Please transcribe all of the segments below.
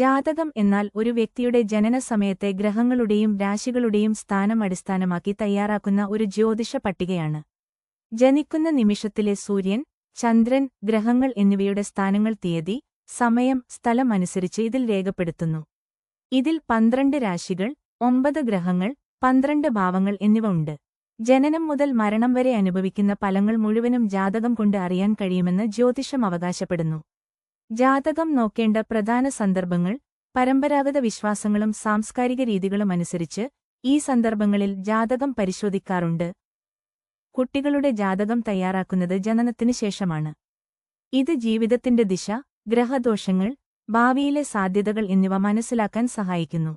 ജാതകം എന്നാൽ ഒരു വ്യക്തിയുടെ ജനനസമയത്തെ ഗ്രഹങ്ങളുടെയും രാശികളുടെയും സ്ഥാനം അടിസ്ഥാനമാക്കി തയ്യാറാക്കുന്ന ഒരു ജ്യോതിഷ പട്ടികയാണ്. ജനിക്കുന്ന നിമിഷത്തിലെ സൂര്യൻ ചന്ദ്രൻ ഗ്രഹങ്ങൾ എന്നിവയുടെ സ്ഥാനങ്ങൾ തീയതി സമയം സ്ഥലം അനുസരിച്ച് ഇതിൽ രേഖപ്പെടുത്തുന്നു. ഇതിൽ പന്ത്രണ്ട് രാശികൾ ഒമ്പത് ഗ്രഹങ്ങൾ പന്ത്രണ്ട് ഭാവങ്ങൾ എന്നിവ ഉണ്ട്. ജനനം മുതൽ മരണം വരെ അനുഭവിക്കുന്ന ഫലങ്ങൾ മുഴുവനും ജാതകം കൊണ്ട് അറിയാൻ കഴിയുമെന്ന് ജ്യോതിഷം അവകാശപ്പെടുന്നു. ജാതകം നോക്കേണ്ട പ്രധാന സന്ദർഭങ്ങൾ പരമ്പരാഗത വിശ്വാസങ്ങളും സാംസ്കാരിക രീതികളും അനുസരിച്ച് ഈ സന്ദർഭങ്ങളിൽ ജാതകം പരിശോധിക്കാറുണ്ട്. കുട്ടികളുടെ ജാതകം തയ്യാറാക്കുന്നത് ജനനത്തിനു ശേഷമാണ്. ഇത് ജീവിതത്തിന്റെ ദിശ ഗ്രഹദോഷങ്ങൾ ഭാവിയിലെ സാധ്യതകൾ എന്നിവ മനസ്സിലാക്കാൻ സഹായിക്കുന്നു.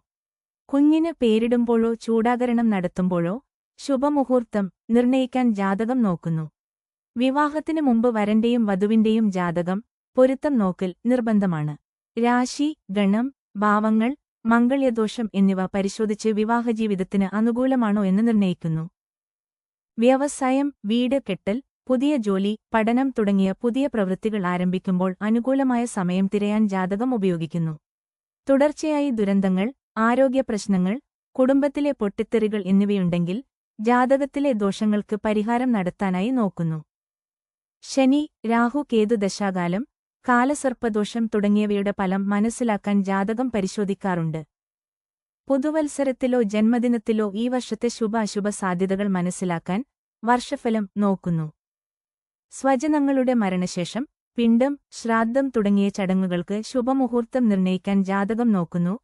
കുഞ്ഞിന് പേരിടുമ്പോഴോ ചൂടാകരണം നടത്തുമ്പോഴോ ശുഭമുഹൂർത്തം നിർണയിക്കാൻ ജാതകം നോക്കുന്നു. വിവാഹത്തിനു മുമ്പ് വരന്റെയും വധുവിന്റെയും ജാതകം പൊരുത്തം നോക്കൽ നിർബന്ധമാണ്. രാശി ഗണം ഭാവങ്ങൾ മംഗള്യദോഷം എന്നിവ പരിശോധിച്ച് വിവാഹജീവിതത്തിന് അനുകൂലമാണോ എന്ന് നിർണയിക്കുന്നു. വ്യവസായം വീട് കെട്ടൽ പുതിയ ജോലി പഠനം തുടങ്ങിയ പുതിയ പ്രവൃത്തികൾ ആരംഭിക്കുമ്പോൾ അനുകൂലമായ സമയം തിരയാൻ ജാതകം ഉപയോഗിക്കുന്നു. തുടർച്ചയായി ദുരന്തങ്ങൾ ആരോഗ്യ പ്രശ്നങ്ങൾ കുടുംബത്തിലെ പൊട്ടിത്തെറികൾ എന്നിവയുണ്ടെങ്കിൽ ജാതകത്തിലെ ദോഷങ്ങൾക്ക് പരിഹാരം നടത്താനായി നോക്കുന്നു. ശനി രാഹു കേതു ദശാകാലം കാലസർപ്പദോഷം തുടങ്ങിയവയുടെ ഫലം മനസ്സിലാക്കാൻ ജാതകം പരിശോധിക്കാറുണ്ട്. പുതുവത്സരത്തിലോ ജന്മദിനത്തിലോ ഈ വർഷത്തെ ശുഭ അശുഭ സാധ്യതകൾ മനസ്സിലാക്കാൻ വർഷഫലം നോക്കുന്നു. സ്വജനങ്ങളുടെ മരണശേഷം പിണ്ടം ശ്രാദ്ധം തുടങ്ങിയ ചടങ്ങുകൾക്ക് ശുഭമുഹൂർത്തം നിർണയിക്കാൻ ജാതകം നോക്കുന്നു.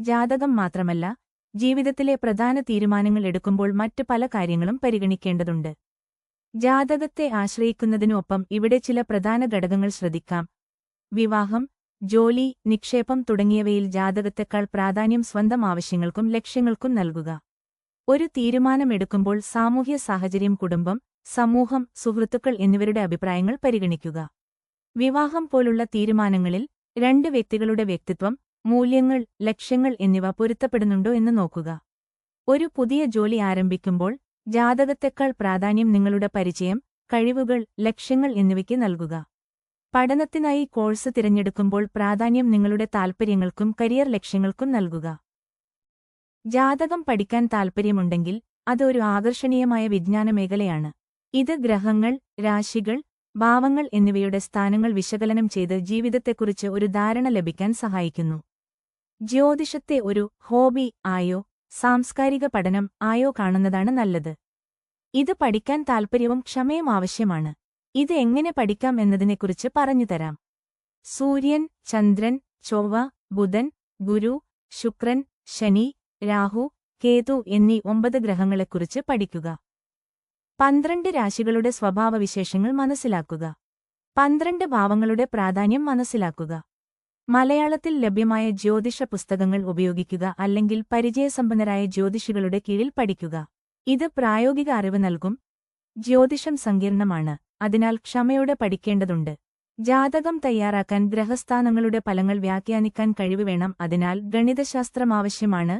ജാതകം മാത്രമല്ല ജീവിതത്തിലെ പ്രധാന തീരുമാനങ്ങൾ എടുക്കുമ്പോൾ മറ്റ് പല കാര്യങ്ങളും പരിഗണിക്കേണ്ടതുണ്ട്. ജാതകത്തെ ആശ്രയിക്കുന്നതിനൊപ്പം ഇവിടെ ചില പ്രധാന ഘടകങ്ങൾ ശ്രദ്ധിക്കാം. വിവാഹം ജോലി നിക്ഷേപം തുടങ്ങിയവയിൽ ജാതകത്തെക്കാൾ പ്രാധാന്യം സ്വന്തം ആവശ്യങ്ങൾക്കും ലക്ഷ്യങ്ങൾക്കും നൽകുക. ഒരു തീരുമാനമെടുക്കുമ്പോൾ സാമൂഹ്യ സാഹചര്യം കുടുംബം സമൂഹം സുഹൃത്തുക്കൾ എന്നിവരുടെ അഭിപ്രായങ്ങൾ പരിഗണിക്കുക. വിവാഹം പോലുള്ള തീരുമാനങ്ങളിൽ രണ്ട് വ്യക്തികളുടെ വ്യക്തിത്വം മൂല്യങ്ങൾ ലക്ഷ്യങ്ങൾ എന്നിവ പൊരുത്തപ്പെടുന്നുണ്ടോ എന്ന് നോക്കുക. ഒരു പുതിയ ജോലി ആരംഭിക്കുമ്പോൾ ജാതകത്തെക്കാൾ പ്രാധാന്യം നിങ്ങളുടെ പരിചയം കഴിവുകൾ ലക്ഷ്യങ്ങൾ എന്നിവയ്ക്ക് നൽകുക. പഠനത്തിനായി കോഴ്സ് തിരഞ്ഞെടുക്കുമ്പോൾ പ്രാധാന്യം നിങ്ങളുടെ താൽപ്പര്യങ്ങൾക്കും കരിയർ ലക്ഷ്യങ്ങൾക്കും നൽകുക. ജാതകം പഠിക്കാൻ താൽപ്പര്യമുണ്ടെങ്കിൽ അതൊരു ആകർഷണീയമായ വിജ്ഞാന മേഖലയാണ്. ഇത് ഗ്രഹങ്ങൾ രാശികൾ ഭാവങ്ങൾ എന്നിവയുടെ സ്ഥാനങ്ങൾ വിശകലനം ചെയ്ത് ജീവിതത്തെക്കുറിച്ച് ഒരു ധാരണ ലഭിക്കാൻ സഹായിക്കുന്നു. ജ്യോതിഷത്തെ ഒരു ഹോബി ആയോ സാംസ്കാരിക പഠനം ആയോ കാണുന്നതാണ് നല്ലത്. ഇത് പഠിക്കാൻ താൽപ്പര്യവും ക്ഷമയും ആവശ്യമാണ്. ഇത് എങ്ങനെ പഠിക്കാം എന്നതിനെക്കുറിച്ച് പറഞ്ഞുതരാം സൂര്യൻ ചന്ദ്രൻ ചൊവ്വ ബുധൻ ഗുരു ശുക്രൻ ശനി രാഹു കേതു എന്നീ ഒമ്പത് ഗ്രഹങ്ങളെക്കുറിച്ച് പഠിക്കുക. പന്ത്രണ്ട് രാശികളുടെ സ്വഭാവവിശേഷങ്ങൾ മനസ്സിലാക്കുക. പന്ത്രണ്ട് ഭാവങ്ങളുടെ പ്രാധാന്യം മനസ്സിലാക്കുക. മലയാളത്തിൽ ലഭ്യമായ ജ്യോതിഷ പുസ്തകങ്ങൾ ഉപയോഗിക്കുക അല്ലെങ്കിൽ പരിചയസമ്പന്നരായ ജ്യോതിഷികളുടെ കീഴിൽ പഠിക്കുക. ഇത് പ്രായോഗിക അറിവ് നൽകും. ജ്യോതിഷം സങ്കീർണമാണ്. അതിനാൽ ക്ഷമയോടെ പഠിക്കേണ്ടതുണ്ട്. ജാതകം തയ്യാറാക്കാൻ ഗ്രഹസ്ഥാനങ്ങളുടെ ഫലങ്ങൾ വ്യാഖ്യാനിക്കാൻ കഴിവ് വേണം. അതിനാൽ ഗണിതശാസ്ത്രം ആവശ്യമാണ്.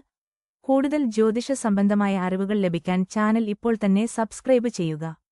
കൂടുതൽ ജ്യോതിഷ സംബന്ധമായ അറിവുകൾ ലഭിക്കാൻ ചാനൽ ഇപ്പോൾ തന്നെ സബ്സ്ക്രൈബ് ചെയ്യുക.